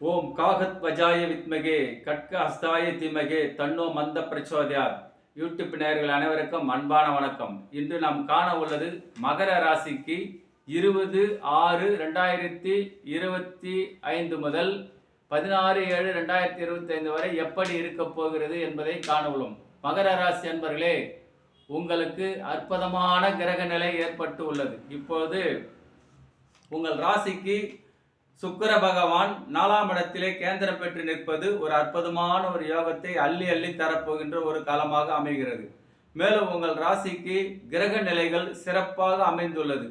ஓம் காகத் வஜாய வித்மகே கட்க ஹஸ்தாய திமகே தன்னோ மந்த பிரச்சோதயாத். யூடியூப் நேயர்கள் அனைவருக்கும் அன்பான வணக்கம். இன்று நாம் காண உள்ளது மகர ராசிக்கு இருபது ஆறு ரெண்டாயிரத்தி இருபத்தி ஐந்து முதல் பதினாறு ஏழு ரெண்டாயிரத்தி இருபத்தி ஐந்து வரை எப்படி இருக்கப் போகிறது என்பதை காண உள்ளோம். மகர ராசி அன்பர்களே உங்களுக்கு அற்புதமான கிரக நிலை ஏற்பட்டு உள்ளது. இப்போது உங்கள் ராசிக்கு சுக்கர பகவான் நாலாம் இடத்திலே கேந்திரம் பெற்று நிற்பது ஒரு அற்புதமான ஒரு யோகத்தை அள்ளி அள்ளி தரப்போகின்ற ஒரு காலமாக அமைகிறது. மேலும் உங்கள் ராசிக்கு கிரக நிலைகள் சிறப்பாக அமைந்துள்ளது.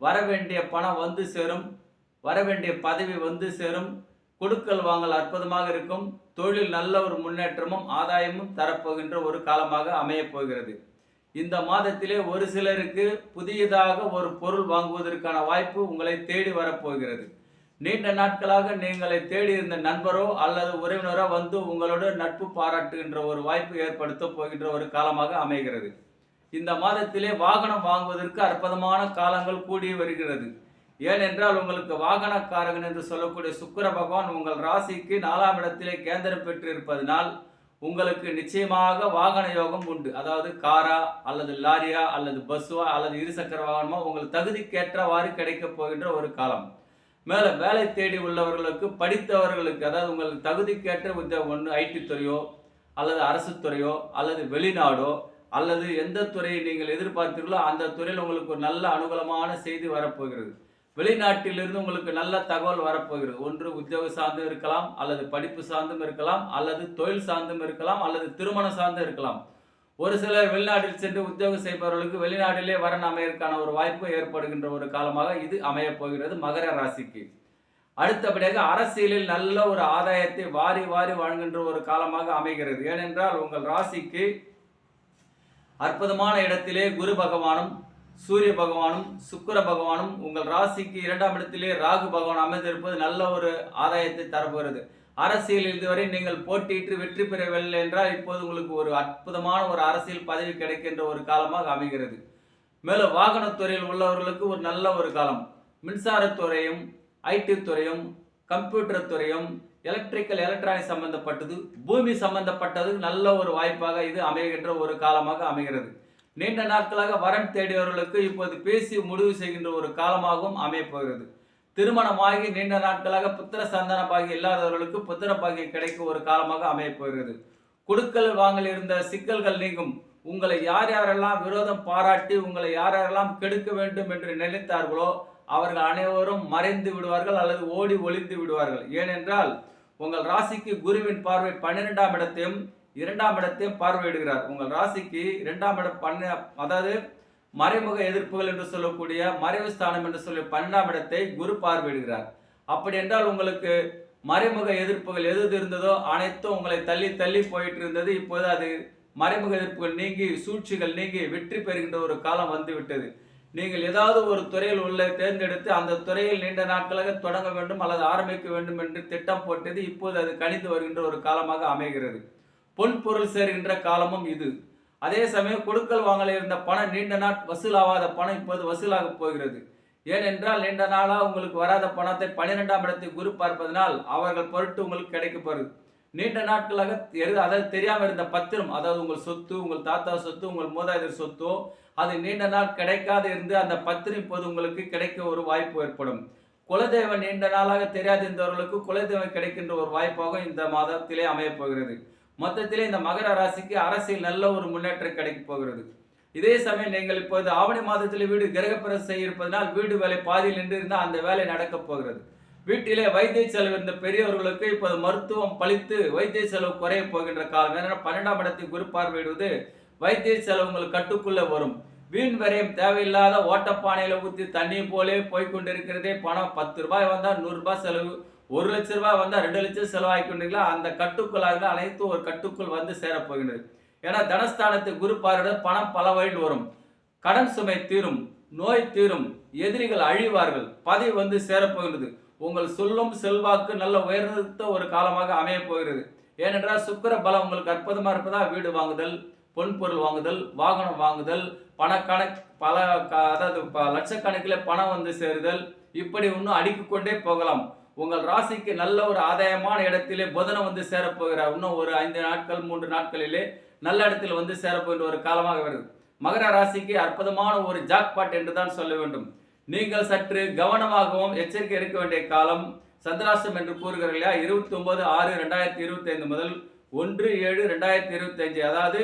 வரவேண்டிய பணம் வந்து சேரும் வரவேண்டிய பதவி வந்து சேரும் கொடுக்கல் வாங்கல் அற்புதமாக இருக்கும் தொழில் நல்ல ஒரு முன்னேற்றமும் ஆதாயமும் தரப்போகின்ற ஒரு காலமாக அமையப் போகிறது. இந்த மாதத்திலே ஒரு சிலருக்கு புதியதாக ஒரு பொருள் வாங்குவதற்கான வாய்ப்பு உங்களை தேடி வரப்போகிறது. நீண்ட நாட்களாக நீங்களை தேடி இருந்த நண்பரோ அல்லது உறவினரோ வந்து உங்களோட நட்பு பாராட்டுகின்ற ஒரு வாய்ப்பு ஏற்படுத்த போகின்ற ஒரு காலமாக அமைகிறது. இந்த மாதத்திலே வாகனம் வாங்குவதற்கு அற்புதமான காலங்கள் கூடி வருகிறது. ஏனென்றால் உங்களுக்கு வாகனக்காரகன் என்று சொல்லக்கூடிய சுக்கர பகவான் உங்கள் ராசிக்கு நாலாம் இடத்திலே கேந்திரம் பெற்றிருப்பதனால் உங்களுக்கு நிச்சயமாக வாகன யோகம் உண்டு. அதாவது காரா அல்லது லாரியா அல்லது பஸ்ஸுவா அல்லது இருசக்கர வாகனமோ உங்களுக்கு தகுதிக்கேற்றவாறு கிடைக்கப் போகின்ற ஒரு காலம். மேலே வேலை தேடி உள்ளவர்களுக்கு படித்தவர்களுக்கு அதாவது உங்களுக்கு தகுதிக்கேற்ற உத்தியோகம் ஒன்று ஐடி துறையோ அல்லது அரசு துறையோ அல்லது வெளிநாடோ அல்லது எந்த துறையை நீங்கள் எதிர்பார்த்தீர்களோ அந்த துறையில் உங்களுக்கு ஒரு நல்ல அனுகூலமான செய்தி வரப்போகிறது. வெளிநாட்டிலிருந்து உங்களுக்கு நல்ல தகவல் வரப்போகிறது. ஒன்று உத்தியோக சார்ந்தும் இருக்கலாம் அல்லது படிப்பு சார்ந்தும் இருக்கலாம் அல்லது தொழில் சார்ந்தும் இருக்கலாம் அல்லது திருமணம் சார்ந்தும் இருக்கலாம். ஒரு சிலர் வெளிநாட்டில் சென்று உத்தியோகம் செய்பவர்களுக்கு வெளிநாட்டிலே வரன் அமையற்கான ஒரு வாய்ப்பு ஏற்படுகின்ற ஒரு காலமாக இது அமையப் போகிறது மகர ராசிக்கு. அடுத்தபடியாக அரசியலில் நல்ல ஒரு ஆதாயத்தை வாரி வாரி வழங்குகின்ற ஒரு காலமாக அமைகிறது. ஏனென்றால் உங்கள் ராசிக்கு அற்புதமான இடத்திலே குரு பகவானும் சூரிய பகவானும் சுக்கிர பகவானும் உங்கள் ராசிக்கு இரண்டாம் இடத்திலே ராகு பகவான் அமைந்திருப்பது நல்ல ஒரு ஆதாயத்தை தரப்போகிறது. அரசியல் இதுவரை நீங்கள் போட்டியிட்டு வெற்றி பெறவில்லை என்றால் இப்போது உங்களுக்கு ஒரு அற்புதமான ஒரு அரசியல் பதவி கிடைக்கின்ற ஒரு காலமாக அமைகிறது. மேலும் வாகனத்துறையில் உள்ளவர்களுக்கு ஒரு நல்ல ஒரு காலம். மின்சாரத்துறையும் ஐடி துறையும் கம்ப்யூட்டர் துறையும் எலக்ட்ரிக்கல் எலக்ட்ரானிக் சம்பந்தப்பட்டது பூமி சம்பந்தப்பட்டது நல்ல ஒரு வாய்ப்பாக இது அமைகின்ற ஒரு காலமாக அமைகிறது. நீண்ட நாட்களாக வரன் தேடியவர்களுக்கு இப்போது பேசி முடிவு செய்கின்ற ஒரு காலமாகவும் அமையப்போகிறது திருமணமாகி நீண்ட நாட்களாக புத்திர சந்தான பாகி இல்லாதவர்களுக்கு புத்திர பாகி கிடைக்கும் ஒரு காலமாக அமையப்போகிறது. கொடுக்கல் வாங்கல் இருந்த சிக்கல்கள் நீங்கும். உங்களை யார் யாரெல்லாம் விரோதம் பாராட்டி உங்களை யார் யாரெல்லாம் கெடுக்க வேண்டும் என்று நினைத்தார்களோ அவர்கள் அனைவரும் மறைந்து விடுவார்கள் அல்லது ஓடி ஒளிந்து விடுவார்கள். ஏனென்றால் உங்கள் ராசிக்கு குருவின் பார்வை பன்னிரெண்டாம் இடத்தையும் இரண்டாம் இடத்தையும் பார்வையிடுகிறார். உங்கள் ராசிக்கு இரண்டாம் இடம் பண்ண அதாவது மறைமுக எதிர்ப்புகள் என்று சொல்லக்கூடிய மறைவு ஸ்தானம் என்று சொல்லி பன்னெண்டாம் இடத்தை குரு பார்வையிடுகிறார். அப்படி என்றால் உங்களுக்கு மறைமுக எதிர்ப்புகள் எது இருந்ததோ அனைத்தும் உங்களை தள்ளி தள்ளி போயிட்டு இருந்தது. இப்போது அது மறைமுக எதிர்ப்புகள் நீங்கி சூழ்ச்சிகள் நீங்கி வெற்றி பெறுகின்ற ஒரு காலம் வந்துவிட்டது நீங்கள் ஏதாவது ஒரு துறையில் உள்ள தேர்ந்தெடுத்து அந்த துறையில் நீண்ட நாட்களாக தொடங்க வேண்டும் அல்லது ஆரம்பிக்க வேண்டும் என்று திட்டம் போட்டது இப்போது அது கணிந்து வருகின்ற ஒரு காலமாக அமைகிறது. பொன் பொருள் சேர்கின்ற காலமும் இது. அதே சமயம் கொடுக்கல் வாங்கல இருந்த பணம் நீண்ட நாட் வசூலாகாத பணம் இப்போது வசூலாக போகிறது. ஏனென்றால் நீண்ட நாளாக உங்களுக்கு வராத பணத்தை பன்னிரெண்டாம் இடத்தை குரு பார்ப்பதனால் அவர்கள் பொருட்டு உங்களுக்கு கிடைக்க போகிறது நீண்ட நாட்களாக எது அதாவது தெரியாமல் இருந்த பத்திரம் அதாவது உங்கள் சொத்து உங்கள் தாத்தா சொத்து உங்கள் மூதாதையர் சொத்தோ அது நீண்ட நாள் கிடைக்காது இருந்து அந்த பத்திரம் இப்போது உங்களுக்கு கிடைக்க ஒரு வாய்ப்பு ஏற்படும். குலதெய்வம் நீண்ட நாளாக தெரியாது இருந்தவர்களுக்கு குலதெய்வம் கிடைக்கின்ற ஒரு வாய்ப்பாக இந்த மாதத்திலே அமையப் போகிறது. மொத்தத்தில் இந்த மகர ராசிக்கு அரசியல் நல்ல ஒரு முன்னேற்றம் கிடைக்க போகிறது. இதே சமயம் நீங்கள் இப்போது ஆவணி மாதத்தில் வீடு கிரகப்பிரசம் இருப்பதனால் வீடு வேலை பாதியில் நின்று இருந்தால் அந்த வேலை நடக்கப் போகிறது. வீட்டிலே வைத்திய செலவு இருந்த பெரியவர்களுக்கு இப்போது மருத்துவம் பழித்து வைத்திய செலவு குறைய போகின்ற காலம். ஏன்னா பன்னெண்டாம் இடத்தை குரு பார்வையிடுவது வைத்திய செலவு உங்களுக்கு கட்டுக்குள்ளே வரும். வீண் வரையும் தேவையில்லாத ஓட்டப்பானையில் ஊற்றி தண்ணி போலே போய்கொண்டிருக்கிறதே பணம் பத்து ரூபாய் வந்தால் நூறுரூபா செலவு ஒரு லட்ச ரூபாய் வந்தால் ரெண்டு லட்சம் செலவாகி அந்த கட்டுக்குள்ளாக அனைத்தும் ஒரு கட்டுக்குள் வந்து சேரப்போகின்றது. ஏன்னா தனஸ்தானத்தை குரு பார்வையிட பணம் பல வழியில் வரும். கடன் சுமை தீரும் நோய் தீரும் எதிரிகள் அழிவார்கள் பதவி வந்து சேரப்போகின்றது. உங்கள் சொல்லும் செல்வாக்கு நல்ல உயர்ந்த ஒரு காலமாக அமையப் போகிறது. ஏனென்றால் சுக்கர பலம் உங்களுக்கு அற்புதமாக இருப்பதா? வீடு வாங்குதல் பொன் பொருள் வாங்குதல் வாகனம் வாங்குதல் பணக்கணக் பல க- அதாவது ப- லட்சக்கணக்கில் பணம் வந்து சேருதல் இப்படி இன்னும் அடுக்கிக்கொண்டே போகலாம். உங்கள் ராசிக்கு நல்ல ஒரு ஆதாயமான இடத்திலே புதனை வந்து சேரப்போகிறார் இன்னும் ஒரு ஐந்து நாட்கள் மூன்று நாட்களிலே நல்ல இடத்தில் வந்து சேரப்போகின்ற ஒரு காலமாக வருது. மகர ராசிக்கு அற்புதமான ஒரு ஜாக்பாட் என்று தான் சொல்ல வேண்டும். நீங்கள் சற்று கவனமாகவும் எச்சரிக்கை இருக்க வேண்டிய காலம் சந்திராஷ்டம் என்று கூறுகிறார் இல்லையா? இருபத்தி ஒன்பது ஆறு ரெண்டாயிரத்தி இருபத்தி ஐந்து முதல் ஒன்று ஏழு ரெண்டாயிரத்தி இருபத்தி அஞ்சு அதாவது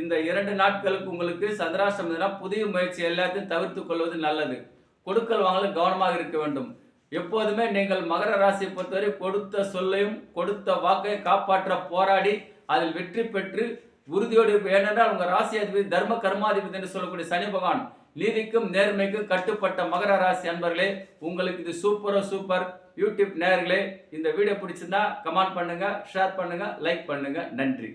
இந்த இரண்டு நாட்களுக்கு உங்களுக்கு சந்திராஷ்டம் புதிய முயற்சி எல்லாத்தையும் தவிர்த்து கொள்வது நல்லது. கொடுக்கல் வாங்கலும் கவனமாக இருக்க வேண்டும். எப்போதுமே நீங்கள் மகர ராசியை பொறுத்தவரை கொடுத்த சொல்லையும் கொடுத்த வாக்கை காப்பாற்ற போராடி அதில் வெற்றி பெற்று உறுதியோடு ஏனென்றால் உங்கள் ராசி அதிபதி தர்ம கர்மாதிபதி என்று சொல்லக்கூடிய சனி பகவான் நீதிக்கும் நேர்மைக்கும் கட்டுப்பட்ட மகர ராசி அன்பர்களே உங்களுக்கு இது சூப்பரோ சூப்பர் யூடியூப் நேர்களே இந்த வீடியோ பிடிச்சிருந்தா கமெண்ட் பண்ணுங்க ஷேர் பண்ணுங்க லைக் பண்ணுங்க. நன்றி.